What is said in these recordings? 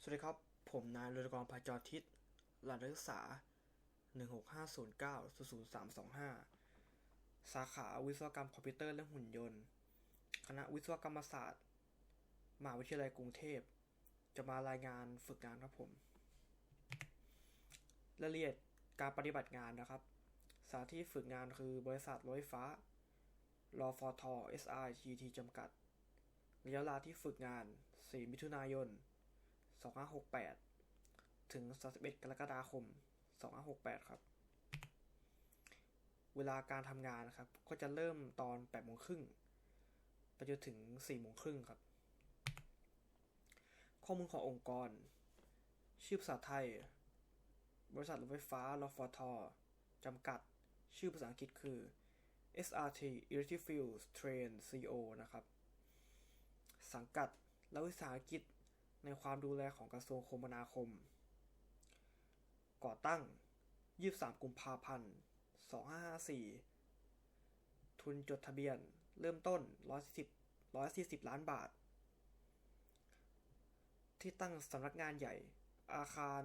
สวัสดีครับ ผมนายรือกรพาจรทิศหลักนักศึกษา 16509-00325 สาขาวิศวกรรมคอมพิวเตอร์และหุ่นยนต์ คณะวิศวกรรมศาสตร์มหาวิทยาลัยกรุงเทพ จะมารายงานฝึกงานครับผม รายละเอียดการปฏิบัติงานนะครับ สถานที่ฝึกงานคือบริษัทรถไฟฟ้ารอฟอทอ SRGT จำกัด ระยะเวลาที่ฝึกงาน 4 มิถุนายน 2568 ถึง 31 กรกฎาคม 2568 ครับ เวลาการทำงานนะครับ ก็จะเริ่มตอน8โมงครึ่งไปจนถึง4โมงครึ่งครับ ข้อมูลขององค์กร ชื่อภาษาไทย บริษัทรถไฟฟ้ารฟทจำกัด ชื่อภาษาอังกฤษคือ SRT Electric Fuels Train CO นะครับ สังกัดและวิสาหกิจ ในความดูแลของกระทรวงคมนาคม ก่อตั้ง 23 กุมภาพันธ์ 2554 ทุนจดทะเบียนเริ่มต้น 140 140 ล้านบาท ที่ตั้งสำนักงานใหญ่ อาคาร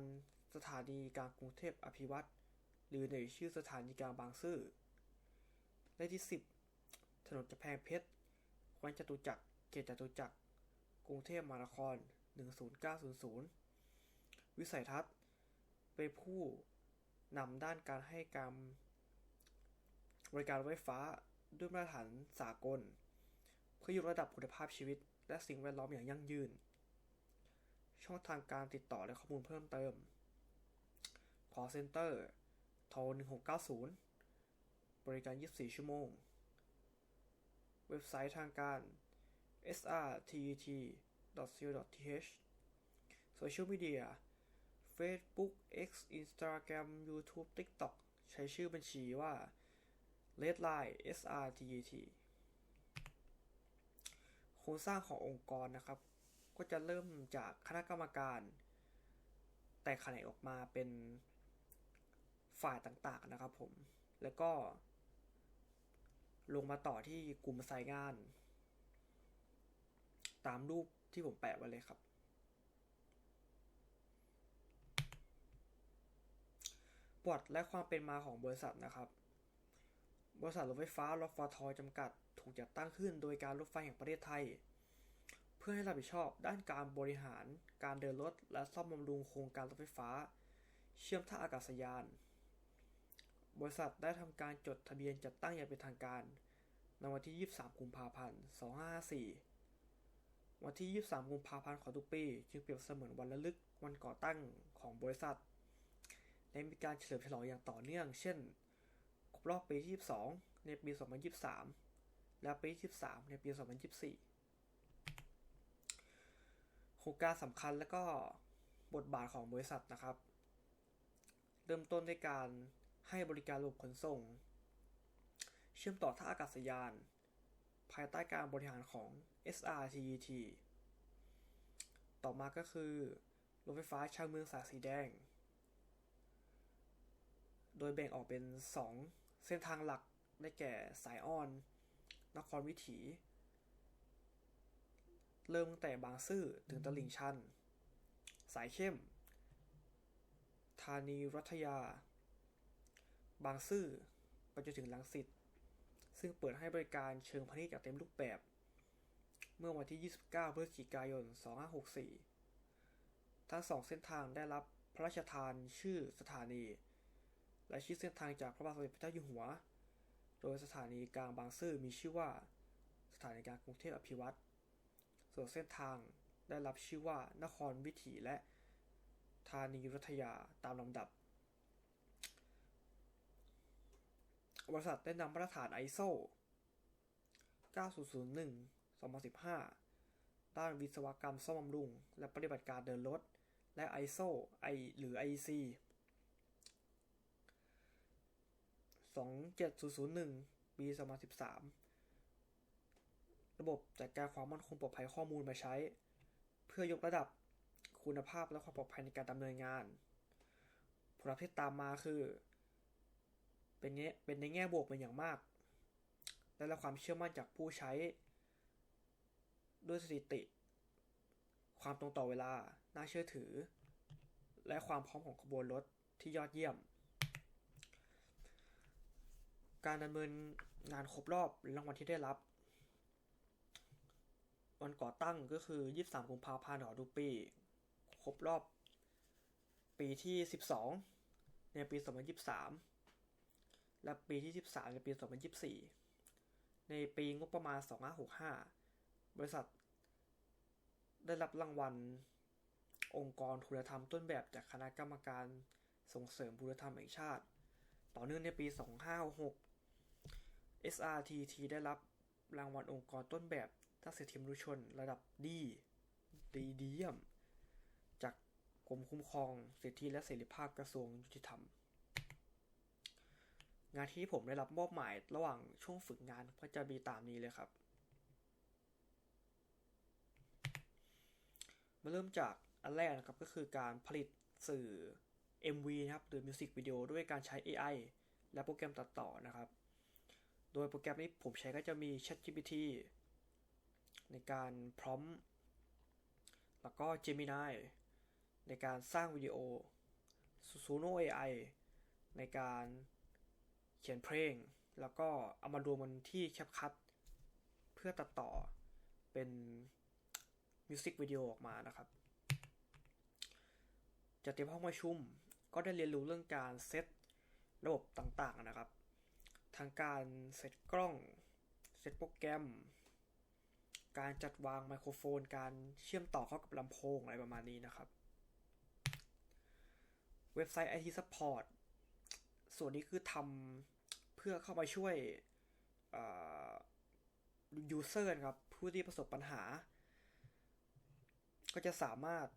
สถานีกลางกรุงเทพอภิวัตรหรือในชื่อสถานีกลางบางซื่อเลขที่ 10 ถนนจะแพงเพชรแขวงจตุจักรเขตจตุจักรกรุงเทพมหานคร 10900 วิสัยทัศน์ เป็นผู้นำด้านการให้การบริการรถไฟฟ้าด้วยมาตรฐานสากล เพื่อยกระดับคุณภาพชีวิต และสิ่งแวดล้อมอย่างยั่งยืน ช่องทางการติดต่อและข้อมูลเพิ่มเติม call center โทร1690 บริการ 24 ชั่วโมง เว็บไซต์ทางการ srtet โซเชียลมีเดีย Facebook X Instagram YouTube TikTok ใช้ชื่อบัญชีว่า Redline SRTT โครงสร้างขององค์กรนะครับ ก็จะเริ่มจากคณะกรรมการ แตกแขนงออกมาเป็นฝ่ายต่างๆนะครับผม แล้วก็ลงมาต่อที่กลุ่มสายงาน ตามรูปที่ผมแปะไว้เลยครับ ประวัติและความเป็นมาของบริษัทนะครับ บริษัทรถไฟฟ้ารถฟทจำกัดถูกจัดตั้งขึ้นโดยการรถไฟแห่งประเทศไทย เพื่อให้รับผิดชอบด้านการบริหาร การเดินรถ และซ่อมบำรุงโครงการรถไฟฟ้า เชื่อมท่าอากาศยาน บริษัทได้ทำการจดทะเบียนจัดตั้งอย่างเป็นทางการในวันที่ 23 กุมภาพันธ์ 2554 วันที่ 23 กุมภาพันธ์ของทุกปีจึงเปรียบเสมือนวันระลึกวันก่อตั้งของบริษัท และมีการเฉลิมฉลองอย่างต่อเนื่อง เช่น ครบรอบปีที่ 22 ในปี 2023 และปีที่13 ในปี 2024 โครงการสำคัญและก็บทบาทของบริษัทนะครับ เริ่มต้นด้วยการให้บริการระบบขนส่ง เชื่อมต่อท่าอากาศยาน ภายใต้การบริหารของ SRTET ต่อมาก็คือรถไฟฟ้าชานเมืองสายสีแดง โดยแบ่งออกเป็น 2 เส้นทางหลักได้แก่สายอ่อน นครวิถี เริ่มตั้งแต่บางซื่อถึงตลิ่งชัน สายเข้ม ธานีรัฐยา บางซื่อไปจนถึงลังสิต ซึ่งเปิดให้บริการเชิงพาณิชย์อย่างเต็มรูปแบบ เมื่อวันที่ 29 พฤศจิกายน 2564 ทั้งสองเส้นทางได้รับพระราชทานชื่อสถานี และชื่อเส้นทางจากพระบาทสมเด็จพระเจ้าอยู่หัว โดยสถานีกลางบางซื่อมีชื่อว่า สถานีกลางกรุงเทพอภิวัตร ส่วนเส้นทางได้รับชื่อว่านครวิถีและธานีรัฐยาตามลำดับ บริษัทได้นำมาตรฐาน ISO 9001 2015 ด้านวิศวกรรมซ่อมบำรุง และปฏิบัติการเดินรถ และ ISO I หรือ IEC 27001 ปี 2013 ระบบจัดการความมั่นคงปลอดภัยข้อมูลมาใช้ เพื่อยกระดับคุณภาพและความปลอดภัยในการดำเนินงาน ผลลัพธ์ที่ตามมาคือ เป็นเนี้ยเป็นในแง่บวกเป็นอย่างมากได้รับความเชื่อมั่นจากผู้ใช้ ด้วยสถิติ ความตรงต่อเวลา น่าเชื่อถือ และความพร้อมของขบวนรถที่ยอดเยี่ยม การดำเนินงานครบรอบรางวัลที่ได้รับ วันก่อตั้งก็คือ 23 กุมภาพันธ์ของทุกปี ครบรอบปีที่ 12 ในปี 2023 และปีที่ 13 ในปี 2024 ในปีงบประมาณ 2565 บริษัท ได้รับรางวัล องค์กรคุณธรรมต้นแบบจากคณะกรรมการส่งเสริมคุณธรรมแห่งชาติ ต่อเนื่องในปี 2566 SRTT ได้รับรางวัลองค์กรต้นแบบด้านสิทธิมนุษยชนระดับดีดีเยี่ยม จากกรมคุ้มครองสิทธิและเสรีภาพกระทรวงยุติธรรม งานที่ผมได้รับมอบหมายระหว่างช่วงฝึกงานก็จะมีตามนี้เลยครับ มาเริ่มจากอันแรกนะครับก็คือการผลิตสื่อ MV นะครับหรือมิวสิกวิดีโอด้วยการใช้ AI และโปรแกรมตัดต่อนะครับ โดยโปรแกรมนี้ผมใช้ก็จะมี ChatGPT ในการพร้อม แล้วก็ Gemini ในการสร้างวิดีโอ Suno AI ในการ เขียนเพลง แล้วก็เอามารวมกันที่ CapCut เพื่อตัดต่อเป็นมิวสิกวิดีโอออกมานะครับจะเตรียมห้องประชุมก็ได้เรียนรู้เรื่องการเซตระบบต่างๆนะครับ ทางการเซตกล้อง เซตโปรแกรม การจัดวางไมโครโฟน การเชื่อมต่อเข้ากับลำโพงอะไรประมาณนี้นะครับ เว็บไซต์ IT Support ส่วนนี้คือทำ พื่อเข้ามาช่วยยูเซอร์ครับ ผู้ที่ประสบปัญหา ก็จะสามารถ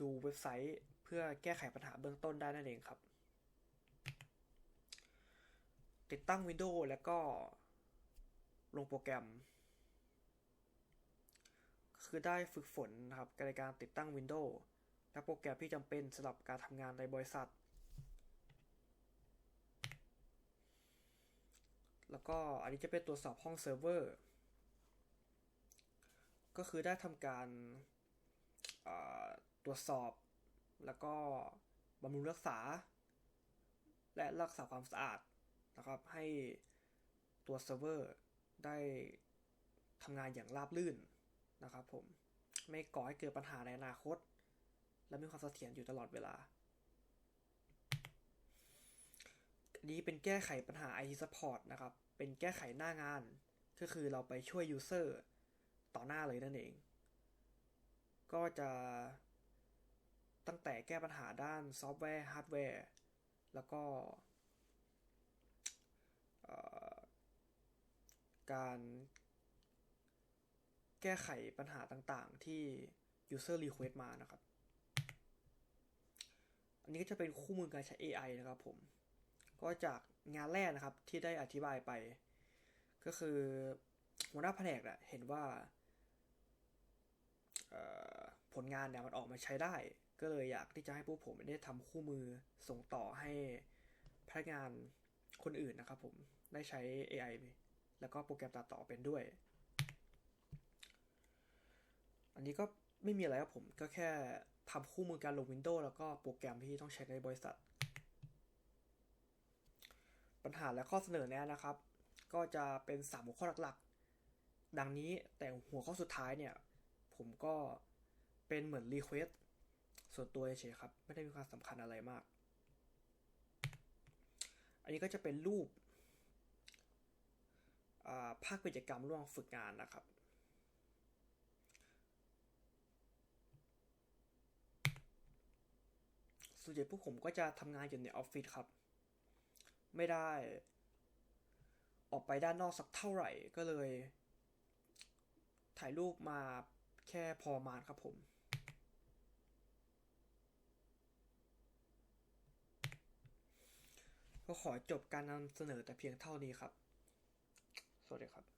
ดูเว็บไซต์เพื่อแก้ไขปัญหาเบื้องต้นได้นั่นเองครับ ติดตั้ง Windows แล้วก็ลงโปรแกรม คือได้ฝึกฝนนะครับในการติดตั้ง Windows และโปรแกรมที่จำเป็นสำหรับการทำงานในบริษัท แล้วก็อันนี้จะเป็นตรวจสอบห้องเซิร์ฟเวอร์ ก็คือได้ทำการตรวจสอบ แล้วก็บำรุงรักษา และรักษาความสะอาดนะครับให้ตัวเซิร์ฟเวอร์ได้ทำงานอย่างราบรื่นนะครับผมไม่ก่อให้เกิดปัญหาในอนาคต และมีความเสถียรอยู่ตลอดเวลา นี้เป็นแก้ไขปัญหา IT Support นะครับ เป็นแก้ไขหน้างาน ก็คือเราไปช่วย User ต่อหน้าเลยนั่นเอง ก็จะตั้งแต่แก้ปัญหาด้านซอฟต์แวร์ฮาร์ดแวร์ แล้วก็การแก้ไขปัญหาต่างๆ ที่ User Request มานะครับ อันนี้ก็จะเป็นคู่มือการใช้ AI นะครับผม ก็จากงานแรกนะครับที่ได้อธิบายไป ก็คือหัวหน้าแผนกอะเห็นว่าผลงานเนี่ยมันออกมาใช้ได้ ก็เลยอยากที่จะให้พวกผมได้ทำคู่มือส่งต่อให้พนักงานคนอื่นนะครับผมได้ใช้ AI แล้วก็โปรแกรมตัดต่อเป็นด้วย อันนี้ก็ไม่มีอะไรครับผมก็แค่ทำคู่มือการลง Windows แล้วก็โปรแกรมที่ต้องใช้ในบริษัท ปัญหาและข้อเสนอแนะนะครับ ก็จะเป็น3หัวข้อหลักๆ ดังนี้แต่หัวข้อสุดท้ายเนี่ย ผมก็เป็นเหมือนรีเควสส่วนตัวเฉยครับ ไม่ได้มีความสำคัญอะไรมาก อันนี้ก็จะเป็นรูปภาคกิจกรรมร่วมฝึกงานนะครับ ส่วนใหญ่พวกผมก็จะทำงานอยู่ในออฟฟิศครับ ไม่ได้ ออกไปด้านนอกสักเท่าไหร่ก็เลย ถ่ายรูปมาแค่พอมาครับผมก็ขอจบการนำเสนอแต่เพียงเท่านี้ครับ สวัสดีครับ